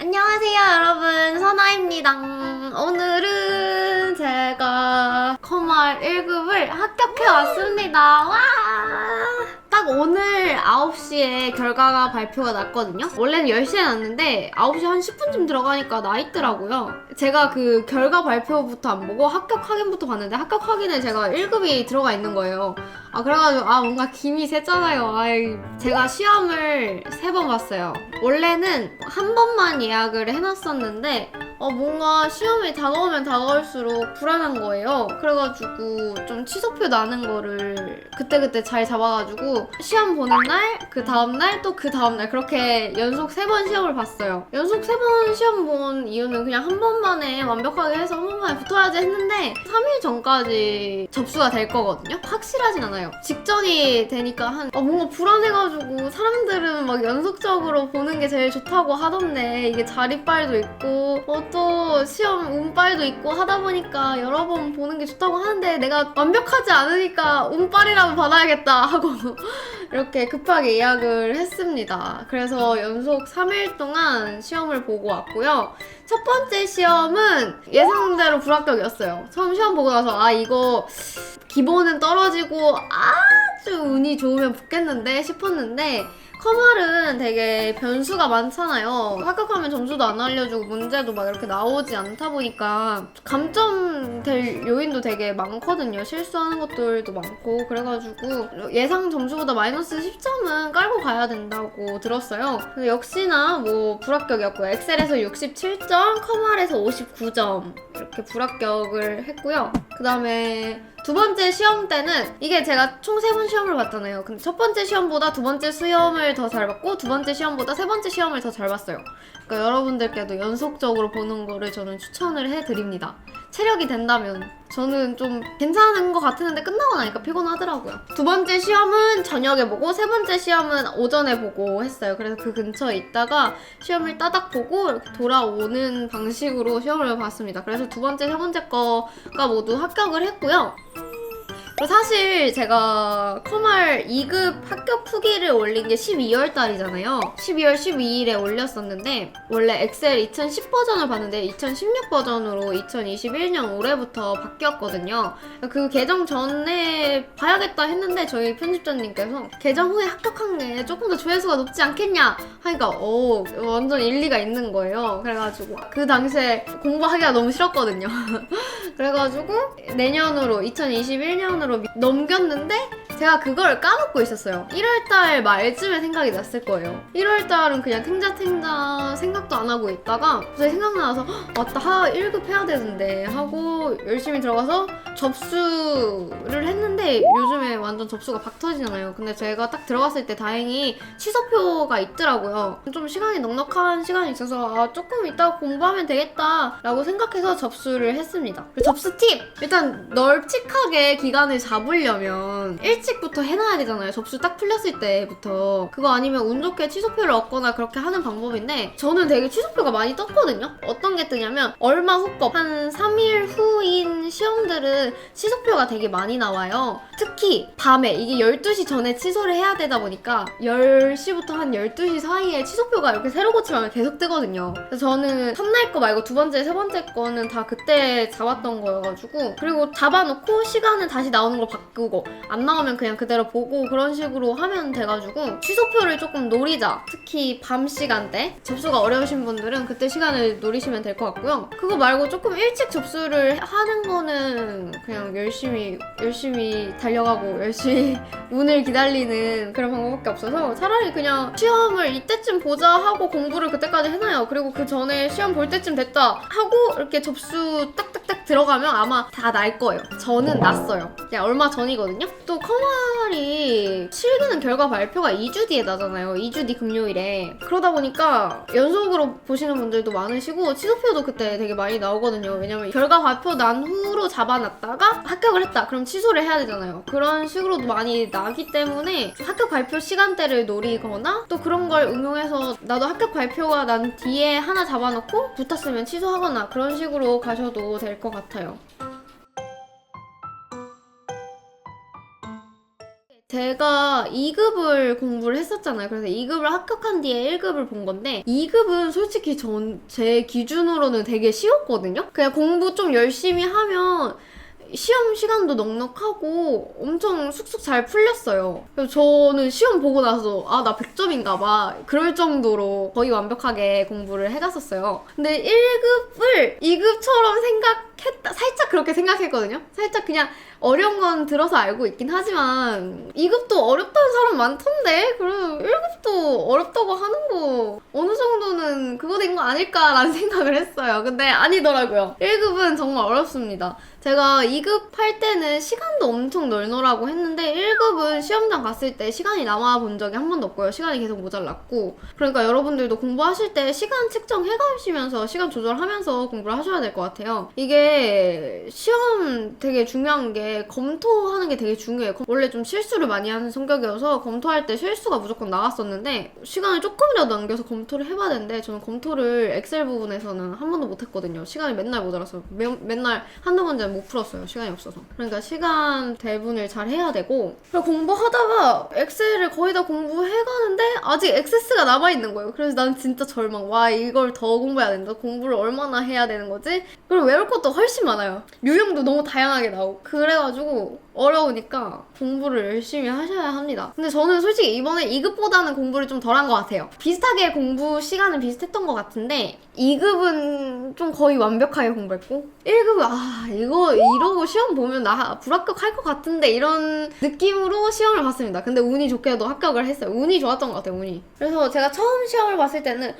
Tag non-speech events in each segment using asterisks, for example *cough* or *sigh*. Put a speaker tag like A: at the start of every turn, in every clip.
A: 안녕하세요 여러분. 선아입니다. 오늘은 제가 커말 1급을 합격해 왔습니다. 와! 딱 오늘 9시에 결과가 발표가 났거든요. 원래는 10시에 났는데 9시 한 10분쯤 들어가니까 나 있더라고요. 제가 그 결과 발표부터 안 보고 합격 확인부터 봤는데 합격 확인에 제가 1급이 들어가 있는 거예요 아 그래가지고 아 뭔가 김이 새잖아요. 아이 제가 시험을 세 번 봤어요. 원래는 한 번만 예약을 해놨었는데 어 뭔가 시험이 다가오면 다가올수록 불안한 거예요. 그래가지고 좀 취소표 나는 거를 그때그때 잘 잡아가지고 시험 보는 날 그 다음날 또 그 다음날 그렇게 연속 세 번 시험을 봤어요. 연속 세 번 시험 본 이유는 그냥 한 번만에 완벽하게 해서 한 번만에 붙어야지 했는데 3일 전까지 접수가 될 거거든요. 확실하진 않아요 직전이 되니까 한 어, 뭔가 불안해가지고 사람들은 막 연속적으로 보는 게 제일 좋다고 하던데 이게 자리빨도 있고 어, 또 시험 운빨도 있고 하다 보니까 여러 번 보는 게 좋다고 하는데 내가 완벽하지 않으니까 운빨이라도 받아야겠다 하고 *laughs* 이렇게 급하게 예약을 했습니다. 그래서 연속 3일 동안 시험을 보고 왔고요. 첫 번째 시험은 예상대로 불합격이었어요. 처음 시험 보고 나서 아 이거 기본은 떨어지고 아주 운이 좋으면 붙겠는데 싶었는데 커말은 되게 변수가 많잖아요. 합격하면 점수도 안 알려주고 문제도 막 이렇게 나오지 않다 보니까 감점될 요인도 되게 많거든요. 실수하는 것들도 많고 그래가지고 예상 점수보다 마이너스 10점은 깔고 가야 된다고 들었어요. 근데 역시나 뭐 불합격이었고요. 엑셀에서 67점, 커말에서 59점 이렇게 불합격을 했고요. 그 다음에 두 번째 시험 때는 이게 제가 총 세 번 시험을 봤잖아요. 근데 첫 번째 시험보다 두 번째 시험을 더 잘 봤고 두 번째 시험보다 세 번째 시험을 더 잘 봤어요. 그러니까 여러분들께도 연속적으로 보는 거를 저는 추천을 해드립니다. 체력이 된다면 저는 좀 괜찮은 것 같았는데 끝나고 나니까 피곤하더라고요. 두 번째 시험은 저녁에 보고 세 번째 시험은 오전에 보고 했어요. 그래서 그 근처에 있다가 시험을 따닥 보고 이렇게 돌아오는 방식으로 시험을 봤습니다. 그래서 두 번째, 세 번째 거가 모두 합격을 했고요. 그리고 사실 제가 커말 2급 합격 후기를 올린 게 12월 달이잖아요. 12월 12일에 올렸었는데 원래 엑셀 2010 버전을 봤는데 2016 버전으로 2021년 올해부터 바뀌었거든요. 그 개정 전에 봐야겠다 했는데 저희 편집자님께서 개정 후에 합격한 게 조금 더 조회수가 높지 않겠냐 하니까 오 완전 일리가 있는 거예요. 그래가지고 그 당시에 공부하기가 너무 싫었거든요. *laughs* 그래가지고 내년으로 2021년으로 넘겼는데 제가 그걸 까먹고 있었어요. 1월달 말쯤에 생각이 났을 거예요. 1월달은 그냥 탱자탱자 생각도 안 하고 있다가 갑자기 생각나서 "헉, 맞다 하 1급 해야 되는데 하고 열심히 들어가서 접수를 했는데 요즘에 완전 접수가 박 터지잖아요. 근데 제가 딱 들어갔을 때 다행히 취소표가 있더라고요. 좀 시간이 넉넉한 시간이 있어서 아, 조금 이따 공부하면 되겠다 라고 생각해서 접수를 했습니다. 그리고 접수 팁! 일단 널찍하게 기간을 잡으려면 일찍 부터 해놔야 되잖아요. 접수 딱 풀렸을 때부터. 그거 아니면 운 좋게 취소표를 얻거나 그렇게 하는 방법인데 저는 되게 취소표가 많이 떴거든요. 어떤 게 뜨냐면 얼마 후법 한 3일 후인 시험들은 취소표가 되게 많이 나와요. 특히 밤에 이게 12시 전에 취소를 해야 되다 보니까 10시부터 한 12시 사이에 취소표가 이렇게 새로 고침하면 계속 뜨거든요. 그래서 저는 첫날 거 말고 두 번째, 세 번째 거는 다 그때 잡았던 거여가지고 그리고 잡아놓고 시간은 다시 나오는 걸 바꾸고 안 나오면 그냥 그대로 보고 그런 식으로 하면 돼가지고 취소표를 조금 노리자. 특히 밤 시간대 접수가 어려우신 분들은 그때 시간을 노리시면 될 것 같고요. 그거 말고 조금 일찍 접수를 하는 거는 그냥 열심히 열심히 달려가고 열심히 *laughs* 운을 기다리는 그런 방법밖에 없어서 차라리 그냥 시험을 이때쯤 보자 하고 공부를 그때까지 해놔요. 그리고 그 전에 시험 볼 때쯤 됐다 하고 이렇게 접수 딱딱딱 들어가면 아마 다 날 거예요. 저는 났어요. 그냥 얼마 전이거든요. 또 커말이 실기는 결과 발표가 2주 뒤에 나잖아요. 2주 뒤 금요일에. 그러다 보니까 연속으로 보시는 분들도 많으시고 취소표도 그때 되게 많이 나오거든요. 왜냐면 결과 발표 난 후로 잡아놨다가 합격을 했다. 그럼 취소를 해야 되잖아요. 그런 식으로도 많이 나기 때문에 합격 발표 시간대를 노리거나 또 그런 걸 응용해서 나도 합격 발표가 난 뒤에 하나 잡아놓고 붙었으면 취소하거나 그런 식으로 가셔도 될 것 같아요. 제가 2급을 공부를 했었잖아요. 그래서 2급을 합격한 뒤에 1급을 본 건데 2급은 솔직히 전 제 기준으로는 되게 쉬웠거든요. 그냥 공부 좀 열심히 하면 시험 시간도 넉넉하고 엄청 쑥쑥 잘 풀렸어요. 그래서 저는 시험 보고 나서 아 나 100점인가 봐 그럴 정도로 거의 완벽하게 공부를 해갔었어요. 근데 1급을 2급처럼 생각했다 살짝 그렇게 생각했거든요. 살짝 그냥 어려운 건 들어서 알고 있긴 하지만 2급도 어렵다는 사람 많던데 그럼 1급도 어렵다고 하는 거 어느 정도는 그거 된 거 아닐까라는 *laughs* 생각을 했어요. 근데 아니더라고요. 1급은 정말 어렵습니다. 제가 2급 할 때는 시간도 엄청 널널하고 했는데 1급은 시험장 갔을 때 시간이 남아 본 적이 한 번도 없고요. 시간이 계속 모자랐고. 그러니까 여러분들도 공부하실 때 시간 측정해 가시면서 시간 조절하면서 공부를 하셔야 될 것 같아요. 이게 시험 되게 중요한 게 검토하는 게 되게 중요해요. 원래 좀 실수를 많이 하는 성격이어서 검토할 때 실수가 무조건 나왔었는데 시간을 조금이라도 남겨서 검토를 해봐야 되는데 저는 검토를 엑셀 부분에서는 한 번도 못 했거든요. 시간이 맨날 모자라서 매, 맨날 한두 문제는 못 풀었어요. 시간이 없어서. 그러니까 시간 대분을 잘 해야 되고 그리고 공부하다가 엑셀을 거의 다 공부해가는데 아직 액세스가 남아있는 거예요. 그래서 난 진짜 절망. 와 이걸 더 공부해야 된다. 공부를 얼마나 해야 되는 거지? 그리고 외울 것도 훨씬 많아요. 유형도 너무 다양하게 나오고 그래가지고 어려우니까 공부를 열심히 하셔야 합니다. 근데 저는 솔직히 이번에 2급보다는 공부를 좀 덜한 것 같아요. 비슷하게 공부 시간은 비슷했던 것 같은데 2급은 좀 거의 완벽하게 공부했고 1급은 아 이거 이러고 시험 보면 나 불합격 할 것 같은데 이런 느낌으로 시험을 봤습니다. 근데 운이 좋게도 합격을 했어요. 운이 좋았던 것 같아요. 운이. 그래서 제가 처음 시험을 봤을 때는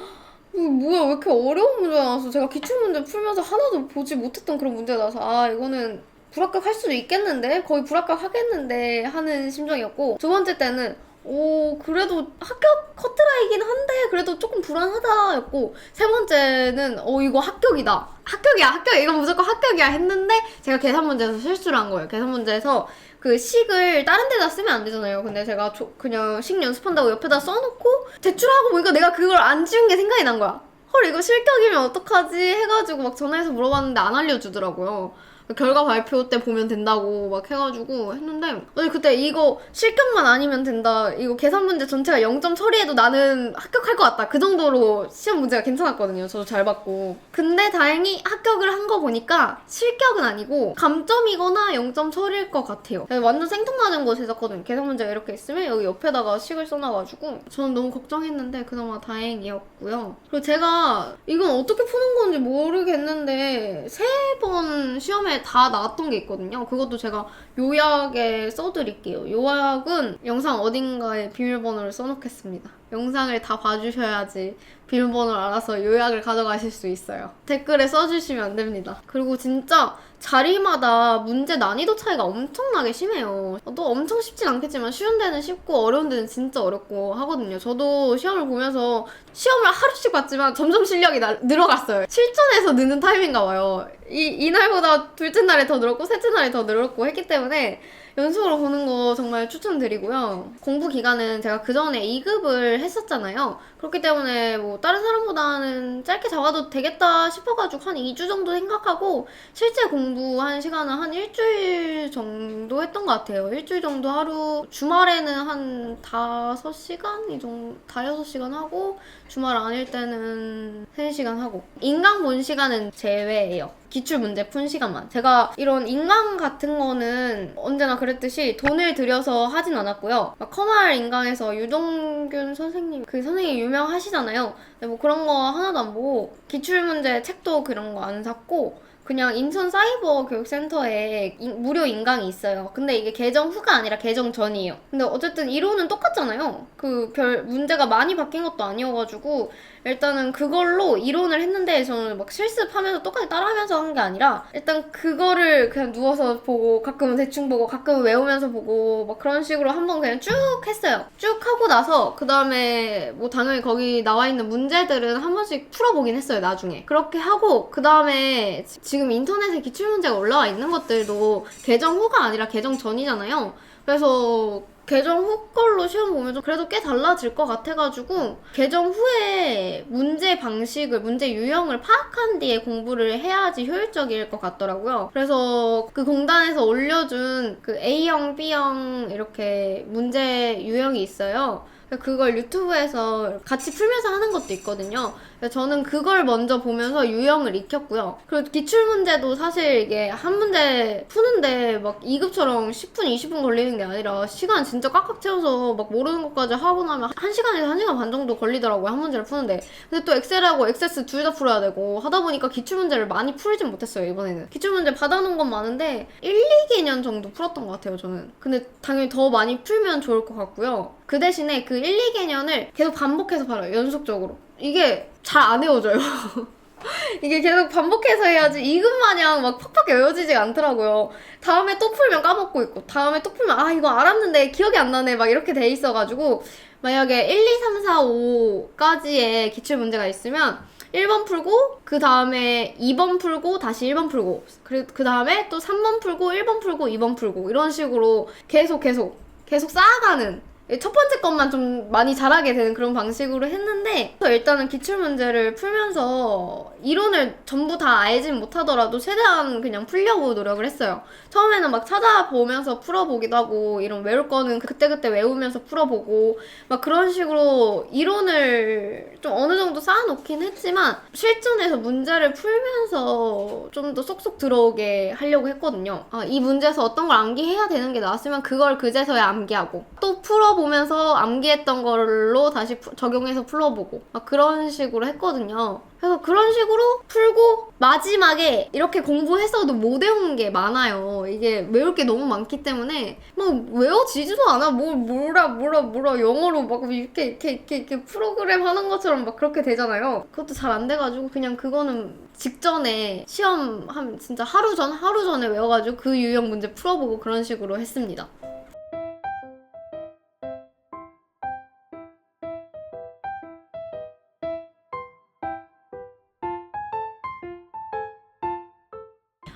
A: 이거 뭐야 왜 이렇게 어려운 문제가 나와서 제가 기출문제 풀면서 하나도 보지 못했던 그런 문제가 나와서 아 이거는 불합격 할 수도 있겠는데 거의 불합격 하겠는데 하는 심정이었고 두 번째 때는 오 그래도 합격 커트라이긴 한데 그래도 조금 불안하다였고 세 번째는 어 이거 합격이다 합격이야 합격 이건 무조건 합격이야 했는데 제가 계산 문제에서 실수를 한 거예요 계산 문제에서 그 식을 다른 데다 쓰면 안 되잖아요. 근데 제가 조- 그냥 식 연습한다고 옆에다 써놓고 제출하고 보니까 내가 그걸 안 지운 게 생각이 난 거야. 헐 이거 실격이면 어떡하지 해가지고 막 전화해서 물어봤는데 안 알려주더라고요. 결과 발표 때 보면 된다고 막 해가지고 했는데 아니 그때 이거 실격만 아니면 된다. 이거 계산 문제 전체가 0점 처리해도 나는 합격할 것 같다. 그 정도로 시험 문제가 괜찮았거든요. 저도 잘 봤고. 근데 다행히 합격을 한 거 보니까 실격은 아니고 감점이거나 0점 처리일 것 같아요. 완전 생뚱맞은 곳에 있었거든요. 계산 문제가 이렇게 있으면 여기 옆에다가 식을 써놔가지고 저는 너무 걱정했는데 그나마 다행이었고요. 그리고 제가 이건 어떻게 푸는 건지 모르겠는데 세 번 시험에 다 나왔던 게 있거든요. 그것도 제가 요약에 써드릴게요. 요약은 영상 어딘가에 비밀번호를 써놓겠습니다. 영상을 다 봐주셔야지 비밀번호를 알아서 요약을 가져가실 수 있어요. 댓글에 써주시면 안 됩니다. 그리고 진짜 자리마다 문제 난이도 차이가 엄청나게 심해요. 또 엄청 쉽진 않겠지만 쉬운 데는 쉽고 어려운 데는 진짜 어렵고 하거든요. 저도 시험을 보면서 시험을 하루씩 봤지만 점점 실력이 나- 늘어갔어요. 실전에서 느는 타임인가 봐요. 이, 이날보다 둘째 날에 더 늘었고 셋째 날에 더 늘었고 했기 때문에 연속으로 보는 거 정말 추천드리고요. 공부 기간은 제가 그 전에 2급을 했었잖아요. 그렇기 때문에 뭐 다른 사람보다는 짧게 잡아도 되겠다 싶어가지고 한 2주 정도 생각하고 실제 공부한 시간은 한 일주일 정도 했던 것 같아요. 일주일 정도 하루, 주말에는 한 5시간? 이 정도, 5, 6시간 하고, 주말 아닐 때는 3시간 하고. 인강 본 시간은 제외예요. 기출 문제 푼 시간만. 제가 이런 인강 같은 거는 언제나 그랬듯이 돈을 들여서 하진 않았고요. 막 커말 인강에서 유동균 선생님, 그 선생님이 유명하시잖아요. 뭐 그런 거 하나도 안 보고, 기출 문제 책도 그런 거 안 샀고, 그냥 인천 사이버 교육센터에 인- 무료 인강이 있어요. 근데 이게 개정 후가 아니라 개정 전이에요. 근데 어쨌든 이론은 똑같잖아요. 그 별 문제가 많이 바뀐 것도 아니어가지고 일단은 그걸로 이론을 했는데 저는 막 실습하면서 똑같이 따라하면서 한 게 아니라 일단 그거를 그냥 누워서 보고 가끔은 대충 보고 가끔은 외우면서 보고 막 그런 식으로 한번 그냥 쭉 했어요. 쭉 하고 나서 그 다음에 뭐 당연히 거기 나와 있는 문제들은 한 번씩 풀어보긴 했어요 나중에. 그렇게 하고 그 다음에 지금 인터넷에 기출 문제가 올라와 있는 것들도 개정 후가 아니라 개정 전이잖아요. 그래서 개정 후 걸로 시험 보면 좀 그래도 꽤 달라질 것 같아가지고 개정 후에 문제 방식을 문제 유형을 파악한 뒤에 공부를 해야지 효율적일 것 같더라고요. 그래서 그 공단에서 올려준 그 A형, B형 이렇게 문제 유형이 있어요. 그걸 유튜브에서 같이 풀면서 하는 것도 있거든요. 저는 그걸 먼저 보면서 유형을 익혔고요. 그리고 기출 문제도 사실 이게 한 문제 푸는데 막 2급처럼 10분, 20분 걸리는 게 아니라 시간 진짜 꽉꽉 채워서 막 모르는 것까지 하고 나면 1시간에서 1시간 반 정도 걸리더라고요. 한 문제를 푸는데. 근데 또 엑셀하고 액세스 둘 다 풀어야 되고 하다 보니까 기출 문제를 많이 풀진 못했어요, 이번에는. 기출 문제 받아놓은 건 많은데 1, 2개년 정도 풀었던 것 같아요, 저는. 근데 당연히 더 많이 풀면 좋을 것 같고요. 그 대신에 그 1, 2개년을 계속 반복해서 봐요, 연속적으로. 이게 잘안 외워져요. *laughs* 이게 계속 반복해서 해야지 이급 마냥 막 팍팍 외워지지가 않더라고요. 다음에 또 풀면 까먹고 있고, 다음에 또 풀면 아, 이거 알았는데 기억이 안 나네. 막 이렇게 돼 있어가지고, 만약에 1, 2, 3, 4, 5까지의 기출 문제가 있으면 1번 풀고, 그 다음에 2번 풀고, 다시 1번 풀고, 그리고 그 다음에 또 3번 풀고, 1번 풀고, 2번 풀고, 이런 식으로 계속 계속, 계속 쌓아가는 첫 번째 것만 좀 많이 잘하게 되는 그런 방식으로 했는데 일단은 기출 문제를 풀면서 이론을 전부 다 알진 못하더라도 최대한 그냥 풀려고 노력을 했어요. 처음에는 막 찾아보면서 풀어보기도 하고 이런 외울 거는 그때그때 외우면서 풀어보고 막 그런 식으로 이론을 좀 어느 정도 쌓아놓긴 했지만 실전에서 문제를 풀면서 좀 더 쏙쏙 들어오게 하려고 했거든요. 아, 이 문제에서 어떤 걸 암기해야 되는 게 나왔으면 그걸 그제서야 암기하고 또 풀어보 면서 암기했던 걸로 다시 푸- 적용해서 풀어보고 막 그런 식으로 했거든요. 그래서 그런 식으로 풀고 마지막에 이렇게 공부했어도 못 외운 게 많아요. 이게 외울 게 너무 많기 때문에 막 외워지지도 않아. 뭘 뭐라 뭐라 뭐라 영어로 막 이렇게 이렇게 이렇게, 이렇게 프로그램 하는 것처럼 막 그렇게 되잖아요. 그것도 잘 안 돼가지고 그냥 그거는 직전에 시험 한 진짜 하루 전 하루 전에 외워가지고 그 유형 문제 풀어보고 그런 식으로 했습니다.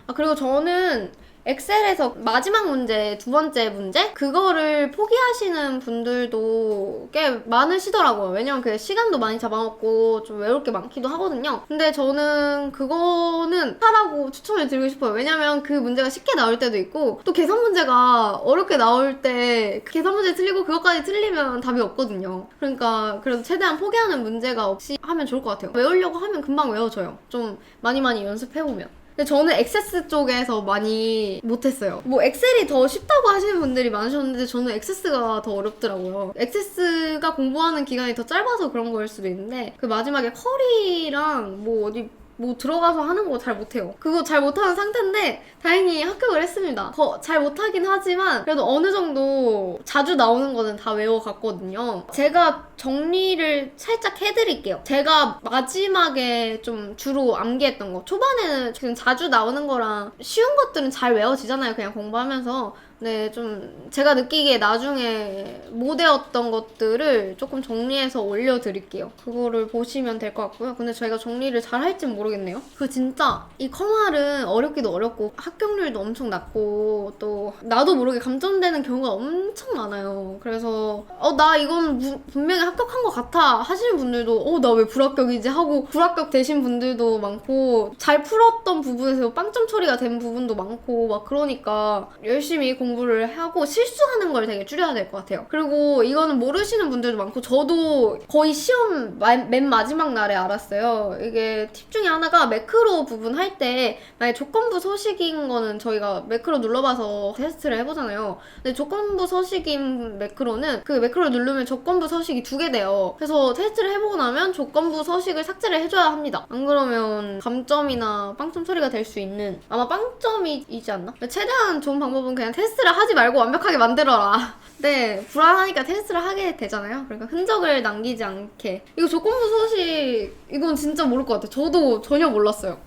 A: 아, 그리고 저는 엑셀에서 마지막 문제, 두 번째 문제? 그거를 포기하시는 분들도 꽤 많으시더라고요. 왜냐면 그 시간도 많이 잡아먹고 좀 외울 게 많기도 하거든요. 근데 저는 그거는 하라고 추천을 드리고 싶어요. 왜냐면 그 문제가 쉽게 나올 때도 있고 또 계산 문제가 어렵게 나올 때그 계산 문제 틀리고 그것까지 틀리면 답이 없거든요. 그러니까 그래서 최대한 포기하는 문제가 없이 하면 좋을 것 같아요. 외우려고 하면 금방 외워져요. 좀 많이 많이 연습해보면. 근데 저는 액세스 쪽에서 많이 못했어요. 뭐 엑셀이 더 쉽다고 하시는 분들이 많으셨는데 저는 액세스가 더 어렵더라고요. 액세스가 공부하는 기간이 더 짧아서 그런 거일 수도 있는데 그 마지막에 커리랑 뭐 어디 뭐 들어가서 하는 거 잘 못해요. 그거 잘 못하는 상태인데 다행히 합격을 했습니다. 더잘 못하긴 하지만 그래도 어느 정도 자주 나오는 거는 다 외워갔거든요. 제가 정리를 살짝 해드릴게요. 제가 마지막에 좀 주로 암기했던 거 초반에는 지금 자주 나오는 거랑 쉬운 것들은 잘 외워지잖아요. 그냥 공부하면서. 네, 좀 제가 느끼기에 나중에 못 외웠던 것들을 조금 정리해서 올려드릴게요. 그거를 보시면 될 것 같고요. 근데 저희가 정리를 잘 할진 모르겠네요. 그 진짜 이 컴활은 어렵기도 어렵고 합격률도 엄청 낮고 또 나도 모르게 감점되는 경우가 엄청 많아요. 그래서 어 나 이건 무- 분명히 합격한 것 같아 하시는 분들도 어 나 왜 불합격이지 하고 불합격 되신 분들도 많고 잘 풀었던 부분에서 빵점 처리가 된 부분도 많고 막 그러니까 열심히 공부를 하고 실수하는 걸 되게 줄여야 될 것 같아요. 그리고 이거는 모르시는 분들도 많고 저도 거의 시험 마- 맨 마지막 날에 알았어요. 이게 팁 중에 하나가 매크로 부분 할 때 만약 조건부 서식인 거는 저희가 매크로 눌러봐서 테스트를 해보잖아요. 근데 조건부 서식인 매크로는 그 매크로 누르면 조건부 서식이 두 개 돼요. 그래서 테스트를 해보고 나면 조건부 서식을 삭제를 해줘야 합니다. 안 그러면 감점이나 빵점 처리가 될 수 있는 아마 빵점이지 않나? 최대한 좋은 방법은 그냥 테스트 를 하지 말고 완벽하게 만들어라. *laughs* 네, 불안하니까 테스트를 하게 되잖아요. 그러니까 흔적을 남기지 않게. 이거 조건부 서식 이건 진짜 모를 것 같아요. 저도 전혀 몰랐어요.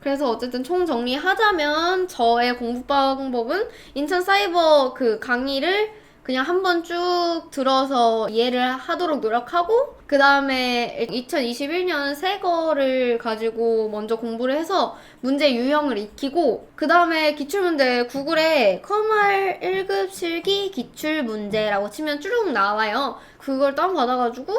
A: 그래서 어쨌든 총 정리하자면 저의 공부 방법은 인천 사이버 그 강의를 그냥 한번 쭉 들어서 이해를 하도록 노력하고 그 다음에 2021년 새 거를 가지고 먼저 공부를 해서 문제 유형을 익히고 그 다음에 기출문제 구글에 커말 1급 실기 기출문제라고 치면 쭉 나와요. 그걸 다운받아가지고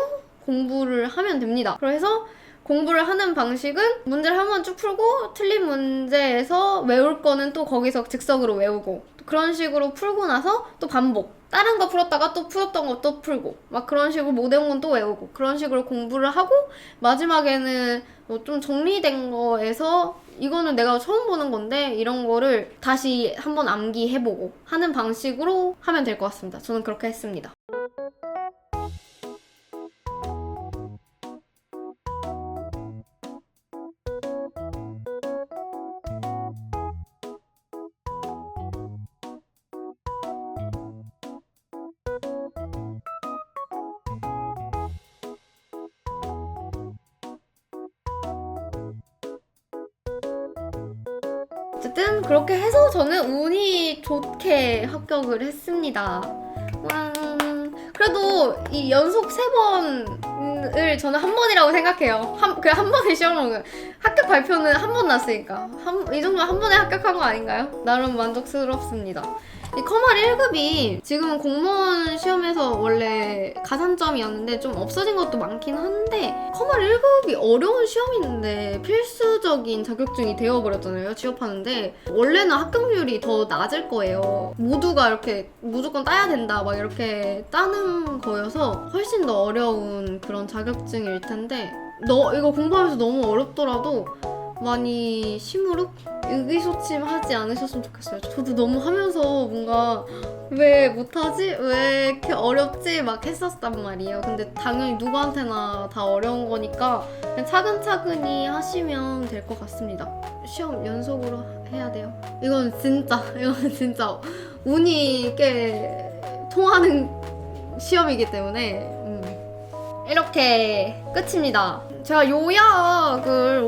A: 공부를 하면 됩니다. 그래서 공부를 하는 방식은 문제를 한번 쭉 풀고 틀린 문제에서 외울 거는 또 거기서 즉석으로 외우고 그런 식으로 풀고 나서 또 반복 다른 거 풀었다가 또 풀었던 거 또 풀고 막 그런 식으로 못 외운 건 또 외우고 그런 식으로 공부를 하고 마지막에는 뭐 좀 정리된 거에서 이거는 내가 처음 보는 건데 이런 거를 다시 한번 암기해보고 하는 방식으로 하면 될 것 같습니다. 저는 그렇게 했습니다. 합격을 했습니다. 와, 그래도 이 연속 세 번을 저는 한 번이라고 생각해요. 한, 그냥 한 번의 시험은 합격 발표는 한 번 났으니까. 한, 이 정도면 한 번에 합격한 거 아닌가요? 나름 만족스럽습니다. 이 커말 1급이 지금 공무원 시험에서 원래 가산점이었는데 좀 없어진 것도 많긴 한데 커말 1급이 어려운 시험인데 필수적인 자격증이 되어버렸잖아요 취업하는데. 원래는 합격률이 더 낮을 거예요. 모두가 이렇게 무조건 따야 된다 막 이렇게 따는 거여서 훨씬 더 어려운 그런 자격증일 텐데. 너 이거 공부하면서 너무 어렵더라도 많이 심으룩 의기소침하지 않으셨으면 좋겠어요. 저도 너무 하면서 뭔가 왜 못하지? 왜 이렇게 어렵지? 막 했었단 말이에요. 근데 당연히 누구한테나 다 어려운 거니까 그냥 차근차근히 하시면 될 것 같습니다. 시험 연속으로 해야 돼요. 이건 진짜, *laughs* 이건 진짜 운이 꽤 통하는 시험이기 때문에 음. 이렇게 끝입니다. 제가 요약을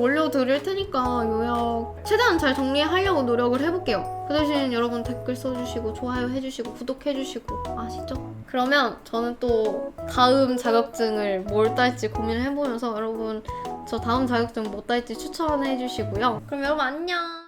A: 드릴 테니까 요약 최대한 잘 정리하려고 노력을 해볼게요. 그 대신 여러분 댓글 써주시고 좋아요 해주시고 구독해주시고 아시죠? 그러면 저는 또 다음 자격증을 뭘 딸지 고민을 해보면서 여러분 저 다음 자격증 뭐 딸지 추천해주시고요. 그럼 여러분 안녕!